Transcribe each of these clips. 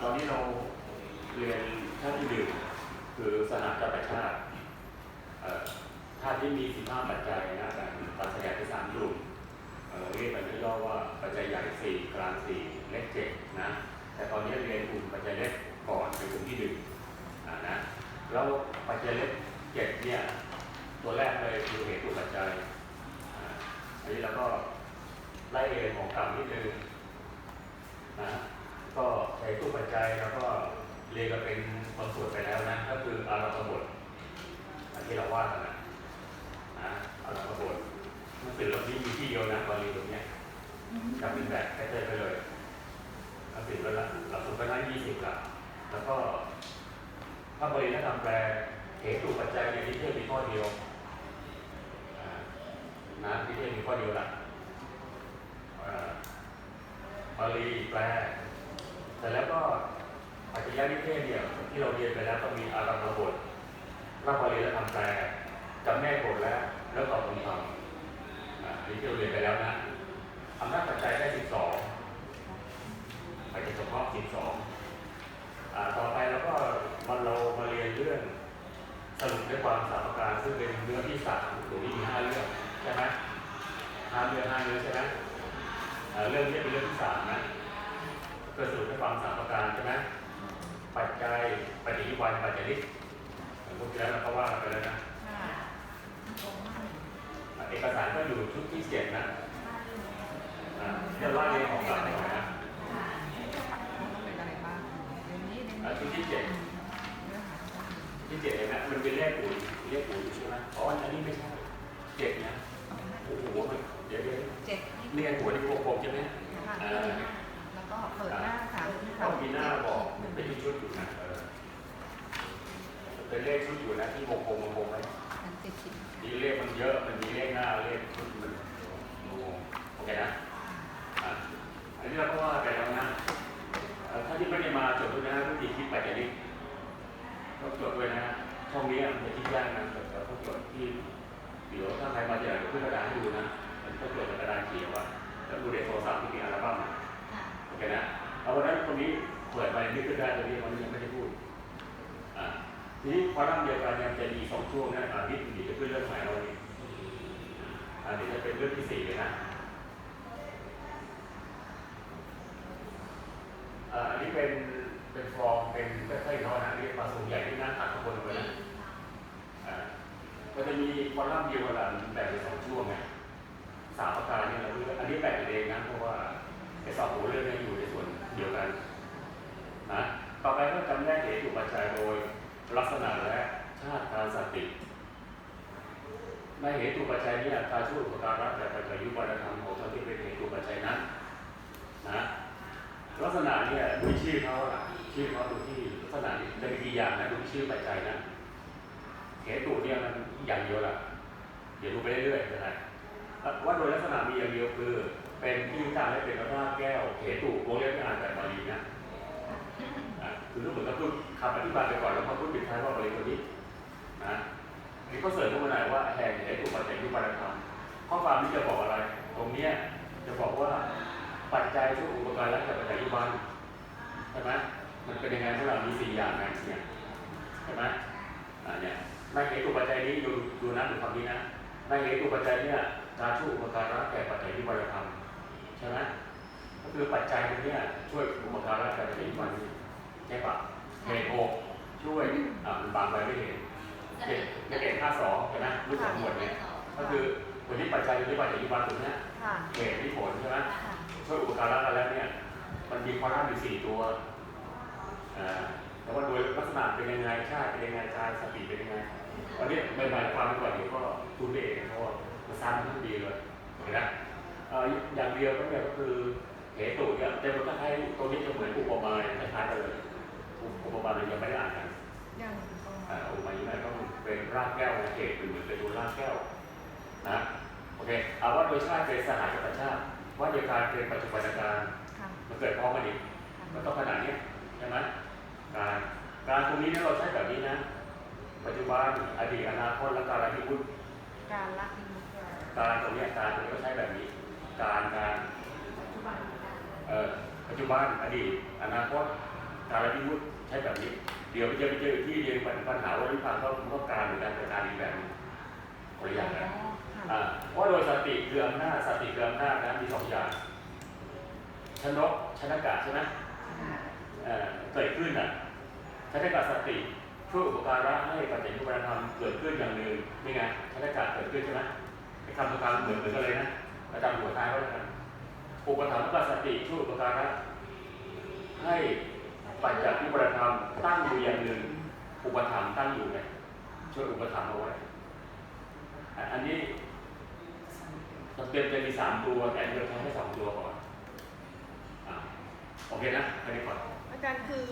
ตอนนี้เราเรียนชาติที่หนึ่งคือสนามจักรชาติเอ่อธาตุที่มีสิบห้าปัจจัยนะการตัดขยายไปสามกลุ่มเอ่อเรียกกันย่อว่าปัจจัยใหญ่สี่กลางสี่เล็กเจ็ดนะแต่ตอนนี้เรียนกลุ่มปัจจัยเล็กก่อนเป็นกลุ่มที่หนึ่งนะแล้วปัจจัยเล็กเจ็ดเนี่ยตัวแรกเลยคือเหตุปัจจัยอันนี้เราก็ไล่เรียนของกรรมนิดนึงนะ ก็เหตุปัจจัยแล้วก็เรียนกันเป็นบางส่วนไปแล้วนะ ก็คืออารมณ์บทอันที่เราว่ากันนะนะอารมณ์บทหนังสือเล่มนี้มีที่เดียวนะบาลีตรงเนี้ยจำเป็นแบบแค่เไปเลยหนังสือแล้วละหลักสูตรคณะยี่สิบละแล้วก็พระบริณธรรมแปลเหตุปัจจัยในนิเทศมีข้อเดียวนะนิเทศมีข้อเดียวละบาลีแปล แต่แล้วก็ปัจจัยนิเทศเนี่ยที่เราเรียนไปแล้วก็มีอารัมภบทระบริณธรรมแปลจำแนกบทแล้ว แล้วตอบคำถามนนี้ที่เราเรียนไปแล้วนะอำนาจปัจจัยได้สิบสองไปจะเฉพาะ12อ่าต่อไปแล้วก็มันเรามาเรียนเรื่องสรุปด้วยความสามประการซึ่งเป็นเรื่องที่สามหรือมีห้าเรื่องใช่ไหมห้าเรื่องห้าเรื่องใช่ไหมเรื่องนี้เป็นเรื่องที่สามนะ ก็สรุปด้วยความสามประการใช่ไหมปัจจัยปฏิวัติปัจจัยนิสพวกที่แล้วเราก็ว่ากันไปแล้วนะอ่าเอกสารก็อยู่ชุดที่เจ็ดนะอ่าเดี๋ยวไล่เรียนของกลับไปก่อนนะอ่าชุดที่เจ็ดที่เจ็ดเห็นไหมมันเป็นเลขปุ๋ยเลขปุ๋ยใช่ไหมอ๋ออันนี้ไม่ใช่เจ็ดนะโอ้โหมันเดี๋ยวเดี๋ยว เจ็ด เรียนหัวที่วงกลมใช่ไหม ค่ะ อ่า แล้วก็เปิดหน้าสามที่ ต้ สา อ ม งมีหน้าบอกเป็นชุดอยู่นะเออเป็นเลขชุดอยู่นะที่วงกลมวงกลมไว้ อันติดสิบ มีเลขมันเยอะมันมีเลขหน้าเลขชุดมันโอ้โหโอเคนะอะอันนี้เราก็ว่าไปแล้วนะเอ่อถ้าที่ไม่ได้มาจดด้วยนะวิธีคิดไปจะนี้ต้องจดด้วย นะช่องนี้มันจะคิดยากนะแต่เราต้องจดที่เดี๋ยวถ้าใครมาจะเดี๋ยวขึ้นกระดานให้ดูนะมันก็เกิดจากกระดานเขียวอะแล้วดูในโทรศัพท์ที่มีอัลบั้มโอเคนะเอาวันนั้นตรงนี้เปิดไปนี่ขึ้นได้ตรงนี้มันยังไม่ได้พูดอ่าทีนี้คอลัมน์เดียวกันเนี่ยจะมีสองช่วงนะอาทิตย์เดี๋ยวจะขึ้นเรื่องใหม่เราเนี่ยอ่าเดี๋ยวจะเป็นเรื่องที่สี่เลยนะอ่าอันนี้เป็นเป็นฟอร์มเป็นค่อยๆเท่านะนี่ปลาสูงใหญ่ที่นั่งตัดข้างบนลงไปนะ ก็จะมีคอลัมน์เดียวกันแบ่งเป็นสองช่วงไงสามประการนี่เราดูอันนี้แบ่งกันเองนะเพราะว่าไอ้สองหัวเรื่องนี้อยู่ในส่วนเดียวกันนะต่อไปก็จำแนกเหตุปัจจัยโดยลักษณะและชาติการสติในเหตุปัจจัยเนี่ยการช่วยอุปการะแต่ปัจจัยยุบวัฒนธรรมของท่านที่เป็นเหตุปัจจัยนั้นนะลักษณะเนี่ยดูชื่อเขาชื่อเขาดูที่ลักษณะเป็นกี่อย่างนะดูชื่อปัจจัยนะ เหตุเนี่ยมันอย่างเดียวละเดี๋ยวดูไปเรื่อยๆนะว่าโดยลักษณะมีอย่างเดียวคือ เป็นที่ตั้งและเป็นรากแก้วเหตุวงเล็บไม่อ่านแต่บาลีนะอะคือต้เหมือนกับพูดคำอธิบายไปก่อนแล้วมาพูดปิดท้ายว่าบาลีตัวนี้นะนี่ก็เสริมเข้ามาหน่อยว่าแห่งเหตุปัจจัยยุบารธรรมข้อความนี้จะบอกอะไร ตรงเนี้ยจะบอกว่าปัจจัยช่วยอุปการะกับปัจจัยยุบันใช่ไหมมันเป็นยังไงพวกเรามีสี่อย่างไงเนี่ยใช่ไหมอ่าเนี่ย ในเหตุปัจจัยนี้ดูดูนะดูคำนี้นะในเหตุปัจจัยเนี่ยการช่วยอุปการะแก่ปัจจัยที่บริธรรมใช่ไหมก็คือปัจจัยตรงเนี้ยช่วยอุปการะแก่ปัจจัยที่บริใช่ปะเหตุหกช่วยอ่ามันบางไปไม่เห็นเจ็ดไม่เห็นห้าสองใช่ไหมรูปของหมวดเนี่ยก็คือวันนี้ปัจจัยวันนี้ปัจจัยที่บริตรงเนี้ยค่ะเหตุที่ผลใช่ไหมค่ะช่วยอุปการะกันแล้วเนี่ยมันมีคอลัมน์อยู่สี่ตัวอ่าแต่ว่าโดยลักษณะเป็นยังไงชาติเป็นยังไงชาติสติเป็นยังไง วันนี้ใหม่ๆความไปก่อนเดี๋ยวก็คุณเองเพราะว่ามันซ้ำทุกดีเลยเห็นไหมเอ่ออย่างเดียวก็เนี่ยก็คือเหตุเนี่ยแต่มันก็ให้ตัวนี้จะเหมือนอุปมาคล้ายๆกันเลยอุปมาเรายังไม่ได้อ่านกันยังก็อ่าอุปมายังไงก็เป็นรากแก้วเหตุเป็นเหมือนเป็นตัวรากแก้วนะโอเคเอาว่าโดยชาติเป็นสหายกับชาติว่าโดยการเป็นปัจจุบันการค่ะมันเกิดพร้อมกันอีกมันต้องขนาดนี้ใช่ไหมการการตรงนี้เนี่ยเราใช้แบบนี้นะ ปัจจุบันอดีตอนาคตและการที่พุทธการละอิมุตการตรงเนี้ยการตรงนี้ก็ใช้แบบนี้ การการปัจจุบันเอ่อปัจจุบันอดีตอนาคตการละวิมุตติใช้แบบนี้ เดี๋ยวไปเจอไปเจอที่เรียนปัญหาว่าวิพากษ์ก็ก็การเหมือนกันแต่การอีกแบบหนึงคนละอย่างกันค่ะอ่าเพราะโดยสติคืออำนาจสติคืออำนาจนะมีสองอย่างชนกชนกะใช่ไหมเอ่อเกิดขึ้นอะชนกะสติ ช่วยอุปการะให้ปัจจัยทุกประธรรมเกิดขึ้นอย่างหนึ่งนี่ไงชนกะเกิดขึ้นใช่ไหมไอ้คำตัวกลางเหมือนเหมือนกันเลยนะอาจารย์หัวท้ายก็แล้วกันอุปถัมภ์สติช่วยอุปการะให้ปัจจัยทุกประธรรมตั้งอยู่อย่างหนึ่งอุปถัมภ์ตั้งอยู่ไงช่วยอุปถัมภ์เอาไว้อันนี้มันเต็มจะมีสามตัวแต่เราใช้แค่สองตัวก่อนอะโอเคนะแค่นี้ก่อนอาจารย์คือ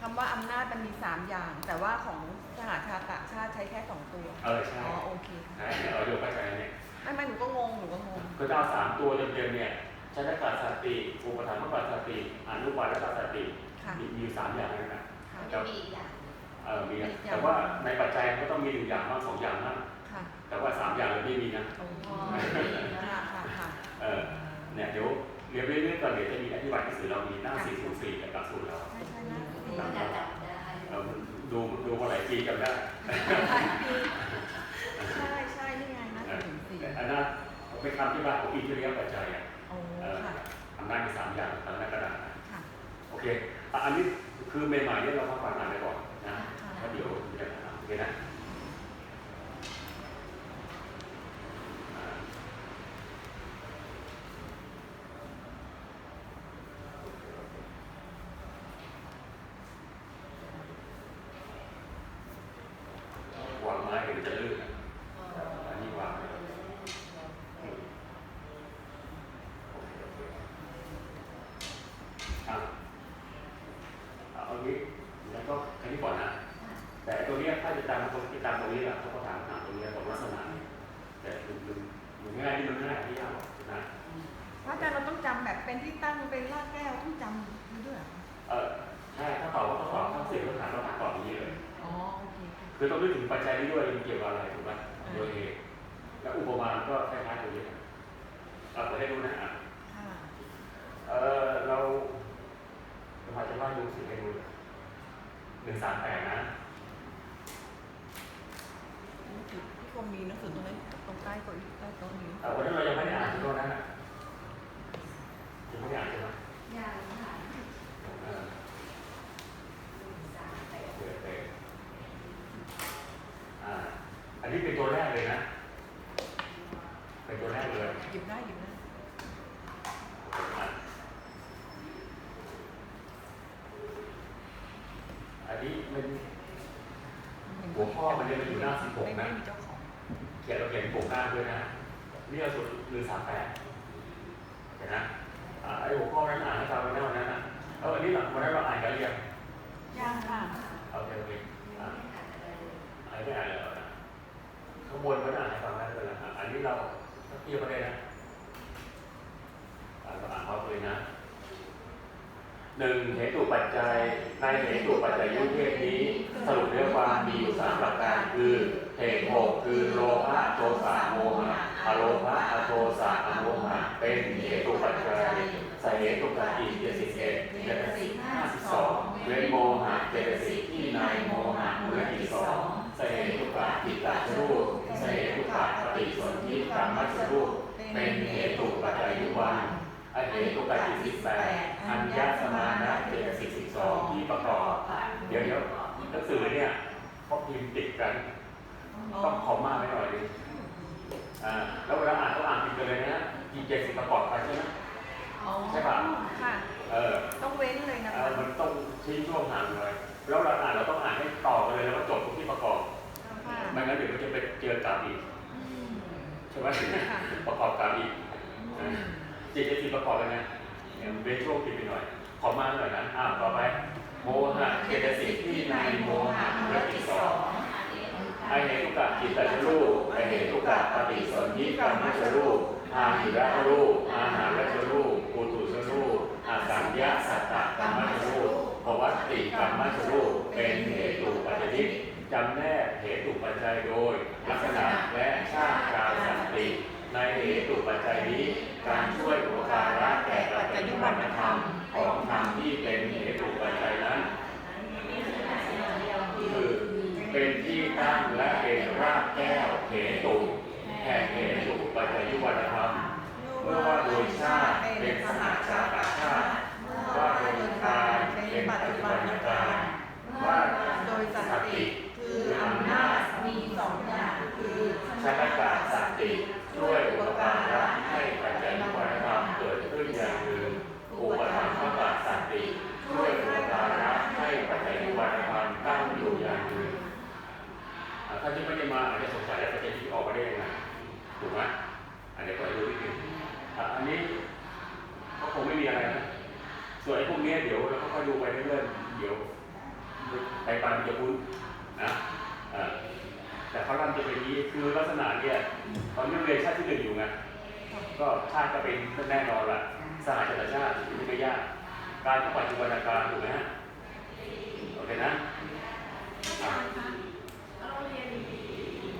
คำว่าอำนาจมันมีสามอย่าง แต่ว่าของสหชาติชาติใช้แค่สองตัวเออใช่อ๋อโอเคค่ะใช่เอาโยกเข้าใจเนี่ยไม่ไม่หนูก็งงหนูก็งงก็จะเอาสามตัวเต็มๆเนี่ยชนะกาสติอุปทานมกาสติอนุบาลและสติค่ะมีมีอยู่สามอย่างนั่นนะค่ะครับมีอีกอย่างเออมีนะอีกอย่างแต่ว่าในปัจจัยมันก็ต้องมีหนึ่งอย่างบ้างสองอย่างบ้างค่ะแต่ว่าสามอย่างเราไม่มีนะโอ้อ๋อค่ะค่ะค่ะเออเนี่ยเดี๋ยวเรียนเรื่อยๆก่อนเดี๋ยวจะมีอธิบายหนังสือเรามีหน้า404กับหลักสูตรเรา ใช่ ใช่นะนี่ก็จะจำได้เออดูดูมาหลายปีจำได้ใช่ใช่นี่ไงนะถึงสี่อันนั้นเป็นคำที่ว่าของอินทรียปัจจัยอะโอ้เอ่อค่ะทำได้มีสามอย่างทำได้กระดาษค่ะโอเคอะอันนี้คือใหม่ๆเนี่ยเราทำผ่านมาไปก่อนนะค่ะแล้วเดี๋ยวจะทำโอเคนะอ่าวางไม้เดี๋ยวจะลื่นอะอันนี้วางไว้อืมโอเคโอเคอะ เอางี้แล้วก็แค่นี้ก่อนนะ แต่ตัวเนี้ยถ้าจะตามคนที่ตามตรงนี้แหละเขาก็ถามถามตรงเนี้ยตรงลักษณะนี้แต่มันมันมันง่ายนี่มันง่ายที่ยากหรอกนะ พระอาจารย์เราต้องจำแบบเป็นที่ตั้งเป็นรากแก้วต้องจำด้วยเหรอ เออใช่ถ้าตอบว่าก็ตอบถ้าเสียงก็ถามเราถามตอบอย่างนี้เลย อ๋อโอเคค่ะคือต้องนึกถึงปัจจัยนี้ด้วยมันเกี่ยวกับอะไรถูกไหมโดยเหตุแล้วอุปมาก็คล้ายๆตัวนี้นะเอาไปให้ดูนะอะค่ะเออเราเรามาจะว่าดูสิ่งให้ดูหนึ่งสามแปดนะนี่คือที่คงมีหนังสือตรงนี้ตรงใต้โต๊ะใต้โต๊ะนี้แต่วันนั้นเรายังไม่ได้อ่านที่ตรงนั้นอะยังไม่ได้อ่านใช่ไหม อย่างค่ะ เออ สามแปด โอเคอ่า อันนี้เป็นตัวแรกเลยนะ เป็นตัวแรกเลย หยิบได้หยิบได้ อะอั นนี้มันหัวข้อมันเนี่ยมันอยู่หน้า16นะไม่ไม่มีเจ้าของเขียนเราเขียนโครงหน้าด้วยนะนี่เราสุดหนึ่งสามแปดเห็นนะอ่าไอ้หัวข้อนั้นอ่านให้ฟังวันนั้นวันนั้นอะเอออันนี้หลังวันนั้นเราอ่านกันหรือยังย่างค่ะโอเคโอเคอ่าไม่ขาดอะไรเลยอ่านไม่อ่านเลยเหรอนะข้างบนก็อ่านให้ฟังได้ด้วยนะอะอันนี้เราเทียบกันเลยนะอ่านก็อ่านเขาเลยนะ หนึ่งเหตุปัจจัย ในเหตุปัจจัยยุทธเทศนี้ สรุปเรื่องความมีอยู่สามประการคือเหตุหกคือโลภะโทสะโมหะอโลภะอโทสะอโมหะเป็นเหตุปัจจัยสาเหตุปัจจัยเจ็ดสิบเอ็ดเจ็ดสิบห้าสิบสองเว้นโมหะเจ็ดสิบที่ในโมหะมูลที่สองสาเหตุปัจจิตตชรูปสาเหตุปัจปฏิสนธิกรรมชรูปเป็นเหตุปัจจัยยุวัน อเหตุปัจจิสิบแปดอัญญสมานะเจ็ดสิบสิบสองที่ประกอบเดี๋ยวเดี๋ยวหนังสือเนี่ยพอพิมพ์ติดกัน ต้องคอมมาไว้หน่อยนึงอ่าแล้วเวลาอ่านก็อ่านติดกันเลยนะทีเจ็ดสิบประกอบไปใช่ไหมอ๋อใช่ป่ะค่ะเออต้องเว้นเลยนะเอคะอมันต้องทิ้งช่วงห่างเลยแล้วเราอ่านเราต้องอ่านให้ต่อกันเลยแล้วก็จบตรงที่ประกอบค่ะไม่งั้นเดี๋ยวมันจะไปเจอกับอีกอืมใช่ไหมค่ะประกอบกับอีกอืม จิตเจ็ดสิบประกอบกันนะเนี่ยมันเป็นช่วงผิดไปหน่อย ขอมาหน่อยนะอ่าต่อไป โมหะเจตสิกที่ในโมหะและที่สองไอเหตุกะจิตตชรูปไอเหตุกะปฏิสนธิกรรมชรูปอาหิระรูปอาหารชรูปปุตุชรูปอาสัญญาสัตตกรรมชรูปภวัตติกรรมชรูปเป็นเหตุปัจจิตจำแนกเหตุปัจจัยโดย ลักษณะและชาติการสันติในเหตุปัจจัยนี้ การช่วยอุปการะแก่ปัจจุบันธรรมของธรรมที่เป็นเหตุปัจจัยนั้นคือเป็นที่ตั้งและเป็นรากแก้วเหตุแห่งเหตุปัจจุบันธรรมเมื่อว่าโดยชาติเป็นสหชาติชาติว่าโดยกายเป็นปัจจุบันการว่าโดยสติ ก็ชาติก็เป็นแน่นอนละสหชาติชาติไม่ยาก การปัจจุบันการถูกไหมฮะโอเคนะอะเราเรียน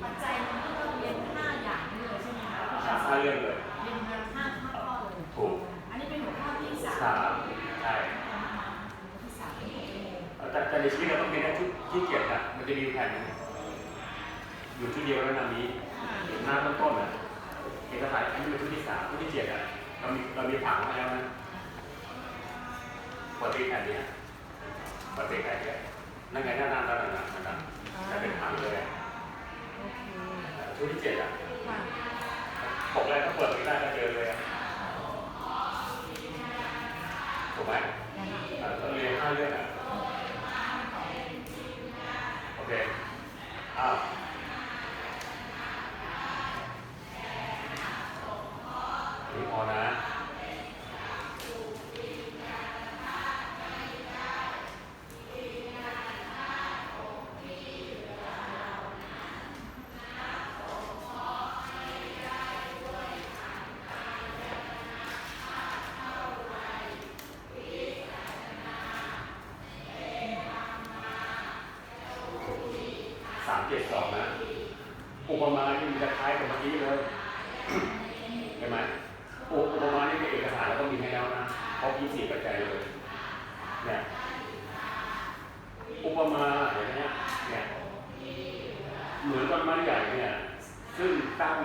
ปัจจัยมันก็ต้องเรียนห้าอย่างนี่เลยใช่ไหมคะห้าห้าเรื่องเลยเรียนมาห้าห้าข้อเลยถูกอันนี้เป็นหัวข้อที่สามสามใช่ที่สามที่หกโมงแต่แต่ในชีวิตเราต้องเรียนได้ชุดที่เกียรตินะมันจะมีแผ่นอยู่ชุดเดียวแล้วนานี้หน้าต้นต้นๆอะเอกสารอันนี้เป็นชุดที่สามชุดที่เจ็ดอะเรามีเรามีผังมาแล้วนะปกติแผ่นเนี้ยปกติแผ่นเนี้ยนั่นไงหน้าหน้าหน้าหน้าหน้าหน้าหน้าจะเป็นผังเลยอะโอเคชุดที่เจ็ดอะค่ะปกแรกก็เปิดไปได้ก็เจอเลยอะถูกไหมอะเราเรียนห้าเรื่องอะโอเคอ้าว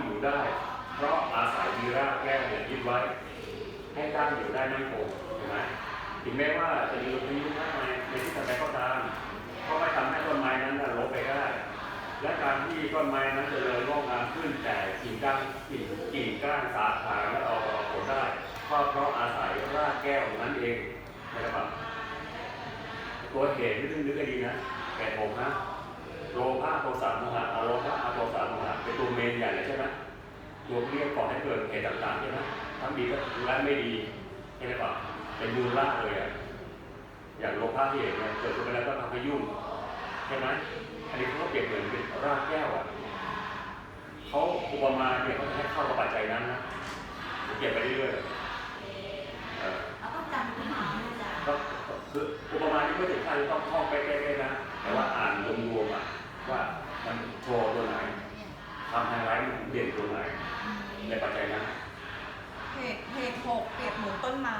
อยู่ได้ เพราะอาศัยมีรากแก้วเนี่ยยึดไว้ ให้ตั้งอยู่ได้มั่นคงเห็นไหมถึงแม้ว่าจะมีลมพายุมากมายในที่ต่างๆก็ตามก็ไม่ทำให้ต้นไม้นั้นล้มไปได้ และการที่ต้นไม้นั้นเจริญงอกงามขึ้นแต่กิ่งก้านกิ่งกิ่งก้านสาขาและออกดอกผลได้ก็เพราะอาศัยรากแก้วนั้นเองนะครับตัวเหตุที่ต้องนึกให้ดีนะแก่ผมนะ โลภะโทสะโมหะอโลภะอโทสะโมหะเป็นตัวเมนใหญ่เลยใช่ไหมตัวเรียกก่อให้เกิดเหตุต่างๆใช่ไหมทั้งดีและไม่ดีใช่ไหมครับเป็นมูลรากเลยอะอย่างโลภะที่เห็นเนี่ยเกิดขึ้นไปแล้วก็ทำให้ยุ่งใช่ไหมอันนี้เขาก็เปรียบเหมือนเป็นรากแก้วอะเขาอุปมาเนี่ยเขาจะให้เข้ากับปัจจัยนั้นนะเก็บไปเรื่อยๆเออแล้วก็จำที่หาอาจารย์ก็คืออุปมาที่ไม่ถึงขั้นต้องท่องไปเรื่อยๆนะแต่ว่าอ่านรวมๆอะ ว่ามันโชว์ตัวไหนทำไฮไลท์เด่นตัวไหนในปัจจัยนั้นเหตุเหตุหกเปรียบเหมือนต้นไม้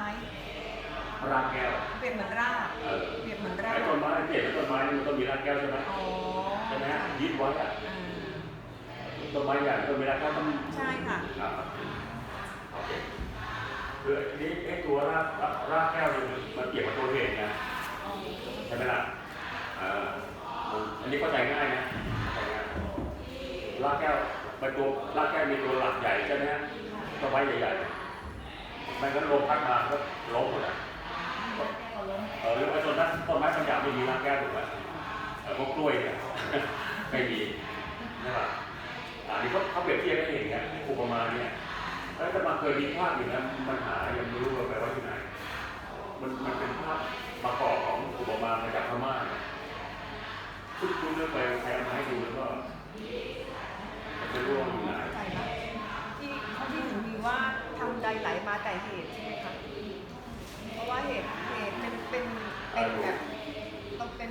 รากแก้ว เปรียบเหมือนรากเออเปรียบเหมือนราไอ้กต้นไม้เปลี่ยนเป็นต้นไม้นี่มันต้องมีรากแก้วใช่ไหมอ๋อใช่ไหมฮะยึดไว้อะอ่าต้นไม้ใหญ่ต้นไม้เล็กก็ต้อง ใช่ค่ะอ่าโอเคคือทีนี้ไอ้ตัวรากรากแก้วเนี่ยมันเกี่ยวกับตัวเหตุนะใช่ไหมล่ะอ่า อันนี้เข้าใจง่ายนะเข้ากแก้วมันตัวรากแก้วมีตัวหลักใหญ่ใช่ไหมฮะต้นไม้ใหญ่ๆม่งั้นลมพัดมาก็ล้มหมดอะแก้วล้มเออหรือว่าต้นนั้นต้นไม้บางอย่างไม่มีรากแก้วถูกไหมเออพวกกล้วยเนี่ยไม่มีใช่ป่ะอันนี้เขาเขาเปรียบเทียบให้เห็นไงอุปมาเนี่ยแล้วจะมาเคยมีภาพอยู่นะมันหายังไม่รู้ว่าไปว่าที่ไหน มันมันเป็นภาพประกอบของอุปมามาจากพม่าเนี่ย คุณคุณเลือกไปใครเอามาให้ดูแล้วก็ไม่รู้ว่าอยู่ไหนเข้าใจนะที่เขาที่ถึงมีว่าทำใดไหลมาแต่เหตุใช่ไหมคะเพราะว่าเหตุเหตุเป็นเป็นเป็นแบบต้องเป็น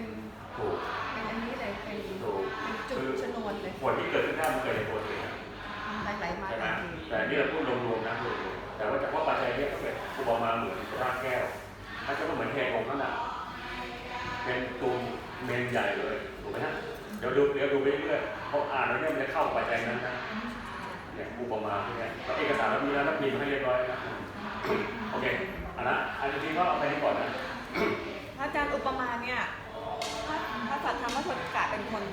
ถูกเป็นอันนี้เลยเป็นถูกเป็นจุดชนวนเลยผลที่เกิดขึ้นได้มันเกิดในตัวเองทำใดไหลมาใช่ไหมแต่เหตุแต่นี่เราพูดรวมๆนะรวมๆแต่ว่าเฉพาะปัจจัยเนี่ยก็เป็นอุปมาเหมือนรากแก้วถ้าจะก็เหมือนเทองค์นั่นแหละเป็นตุ่ม เมนใหญ่เลยถูกไหมฮะเดี๋ยวดูเดี๋ยวดูไปเรื่อยๆเขาอ่านแล้วเนี่ยมันจะเข้าปัจจัยนั้นนะเนี่ยอุปมาพวกเนี้ยแล้วเอกสารเรามีแล้วนักพิมพ์ให้เรียบร้อยนะโอเคอันนั้นอันนี้ก็เอาไปนี่ก่อนนะพระอาจารย์อุปมาเนี่ยพระพระสัทธรรมโชติกะเป็นคน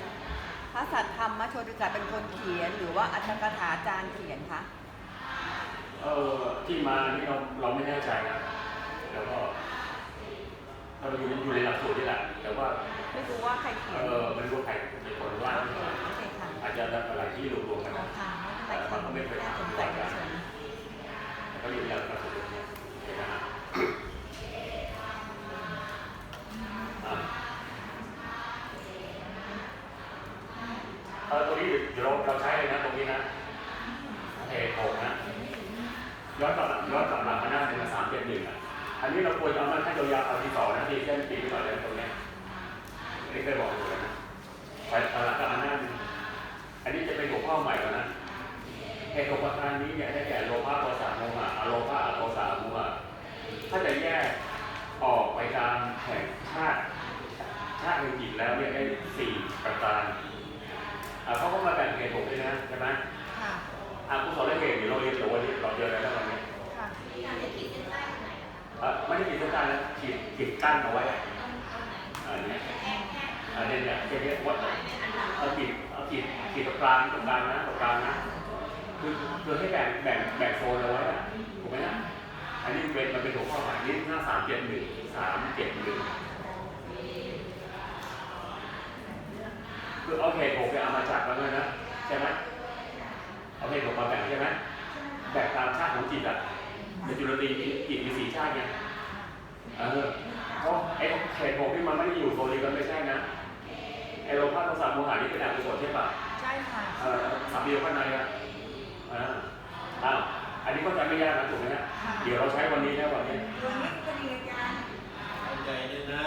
พระสัทธรรมโชติกะเป็นคนเขียน หรือว่าอัตถกถาจารย์เขียนคะเออที่มานี่เราเราไม่แน่ใจนะแล้วก็เราอยู่ในอยู่ในหลักสูตรนี่แหละแต่ว่าไม่ รู้ว่าใครเขีเอยนอมันรู้ใครเป็นคนว่าโอเคโอเคค่ะอาจจะหลายที่รวมๆกันเอานะค่ะไม่เป็นไรค่ะไม่น่าสนใจเฉยแต่ก็อยู่ในหลักสูตรเนี่ยเห็นไหมฮะอะเออตรงนี้เดี๋ยวเราเราใช้เลยนะตรงนี้นะเอหกนะย้อนกลับย้อนกลับหลังมาหน้าหนึ่งสามเจ็ดหนึ่งอะอันนี้เราควรจะเอามันให้ยาวๆเอาที่สองนะที่เส้นปีนขึ้นมาเลยตรงเนี้ย อันนี้เคยบอกอยู่แล้วนะไปเอาหลังกลับมาหน้าหนึ่งอันนี้จะเป็นหัวข้อใหม่แล้วนะเหตุของประการนี้เนี่ยได้แก่โลภะโทสะโมหะอโลภะอโทสะโมหะถ้าจะแยกออกไปตามแห่งชาติชาติหนึ่งจิตแล้วเนี่ยได้สี่ประการอ่าเขาก็มาแบ่งเหตุผลด้วยนะใช่ไหมๆค่ะอากุศลเหตุเดี๋ยวเราเรียนรู้วันนี้เราเจอแล้ววันนี้ค่ะอยากจะขีดเส้นใต้ตรงไหนอะคะเอ่อไม่ได้ขีดเส้นใต้นะขีดขีดกั้นเอาไว้ตรงตรงไหนอัน เนี้ยแค่แค่อันเนี้ยเนี่ยเรียกว่าเอาขีดเอาขีดขีดตรงกลางตรงกลางนะตรงกลางนะคือคือให้แบ่งแบ่งแบ่งโซนเอาไว้อะถูกไหมนะอันนี้เป็นมันเป็นหัวข้อใหม่นี่หน้าสามเจ็ดหนึ่งสามเจ็ดหนึ่งคือเอาเหตุผลไปเอามาจากแล้วนะใช่ไหมเอาเหตุผลมาแบ่งใช่ไหมแบ่งตามชาติของจิตอะในจุลตรีมีจิตมีสี่ชาติไงเออเพราะไอ้เหตุผลที่มันไม่ได้อยู่โซนนี้ก็ไม่ใช่นะ อ้โลภะโทสะโมหะนี่เป็นอกุศลใช่ปะใช่ค่ะเออสามเดียวข้างในอะอ่าอ้าวอันนี้เข้าใจไม่ยากนะถูกไหมฮะค่ะเดี๋ยวเราใช้วันนี้นะวันนี้ตัวนี้ก็ดีอาจารย์เอาใจเลยนะ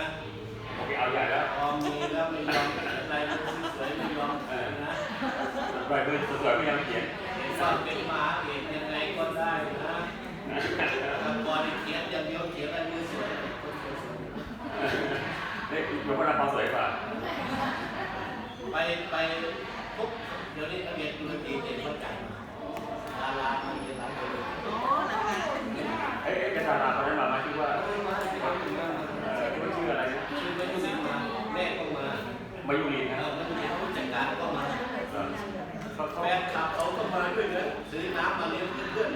โอเคเอาใหญ่แล้วพอมีแล้วไม่ยอมอะไรสวยๆไม่ยอมเออนะรอยมือสวยๆไม่ยังเขียนเห็นว่าเป็นหมาเอกยังไงก็ได้นะแต่ก่อนเขียนอย่างเดียวเขียนอะไรมือสวยคนสวย นี่เป็นคนละความสวยกว่า ๆ ไปไปปุ๊บเดี๋ยวนี้เรียนธุรกิจเด็กเข้าใจดารามาเรียนหลายคนเลยอ๋อเหรอคะเอ้ยเป็นดาราคนนั้นมาไหมที่ว่าเออมาที่ว่าที่ว่าเออที่ว่าชื่ออะไรนะชื่อไม่รู้สิมาแม่ก็มามายุรินเอนะอแล้วเรียนผู้จัดการก็มาเออเขาเขาแฟนคลับเขาก็มาด้วยนะซื้อน้ำมาเลี้ยงเพื่อน